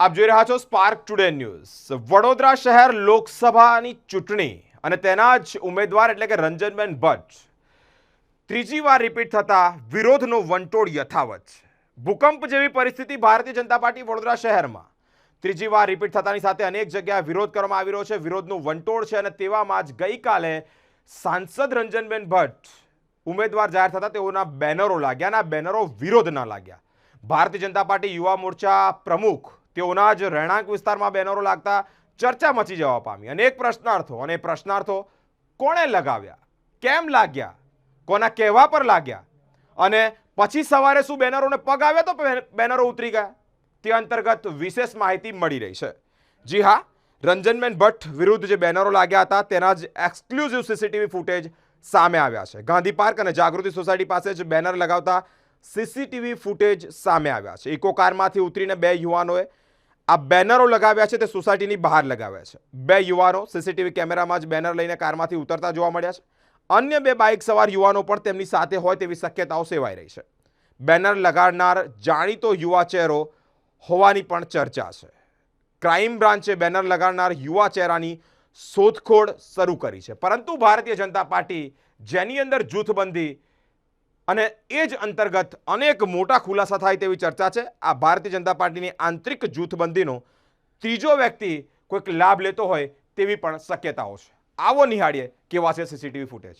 આપ જોઈ રહ્યા છો સ્પાર્ક ટુડે ન્યૂઝ વડોદરા શહેર લોકસભાની ચૂંટણી અને તેના જ ઉમેદવાર એટલે કે રંજનબેન ભટ્ટ ત્રીજી વાર રિપીટ થતા વિરોધનો વંટોળ યથાવત. છે. ભૂકંપ જેવી પરિસ્થિતિ ભારતીય જનતા પાર્ટી વડોદરા શહેરમાં. ત્રીજી વાર રિપીટ થતાની સાથે અનેક જગ્યાએ વિરોધ કરવામાં આવી રહ્યો છે. વિરોધનું વંટોળ છે અને તેવામાં જ ગઈકાલે સાંસદ રંજનબેન ભટ્ટ ઉમેદવાર જાહેર થતા તેઓના બેનરો લાગ્યા અને આ બેનરો વિરોધના લાગ્યા. ભારતીય જનતા પાર્ટી યુવા મોરચા પ્રમુખ તેઓના જ રહેણાંક વિસ્તારમાં બેનરો લાગતા ચર્ચા મચી જવા પામી. અનેક પ્રશ્નાર્થો અને પ્રશ્નાર્થો કોણે લગાવ્યા? કેમ લાગ્યા? કોના કહેવા પર લાગ્યા? અને પછી સવારે શું બેનરોને પગ આવ્યા તો બેનરો ઉતરી ગયા? તે અંતર્ગત વિશેષ માહિતી મળી રહી છે. જી હા રંજનબેન ભટ્ટ વિરુદ્ધ જે બેનરો લાગ્યા હતા તેના જ એક્સક્લુઝિવ સીસીટીવી ફૂટેજ સામે આવ્યા છે. ગાંધી પાર્ક અને જાગૃતિ સોસાયટી પાસે જ બેનર લગાવતા સીસીટીવી ફૂટેજ સામે આવ્યા છે. ઇકો કારમાંથી ઉતરીને બે યુવાનોએ આ બેનરો લગાવ્યા છે, તે સોસાયટીની બહાર લગાવ્યા છે. બે યુવાનો સીસીટીવી કેમેરામાં જ બેનર લઈને કારમાંથી ઉતરતા જોવા મળ્યા છે. અન્ય બે બાઇક સવાર યુવાનો પણ તેમની સાથે હોય તેવી શક્યતાઓ સેવાઈ રહી છે. બેનર લગાડનાર જાણીતો યુવા ચહેરો હોવાની પણ ચર્ચા છે. ક્રાઇમ બ્રાન્ચે બેનર લગાડનાર યુવા ચહેરાની શોધખોળ શરૂ કરી છે. પરંતુ ભારતીય જનતા પાર્ટી જેની અંદર જૂથબંધી અને એ જ અંતર્ગત અનેક મોટા ખુલાસા થાય તેવી ચર્ચા છે. આ ભારતીય જનતા પાર્ટીની આંતરિક જૂથબંધીનો ત્રીજો વ્યક્તિ કોઈક લાભ લેતો હોય તેવી પણ શક્યતાઓ છે. આવો નિહાળીએ કેવા છે સીસીટીવી ફૂટેજ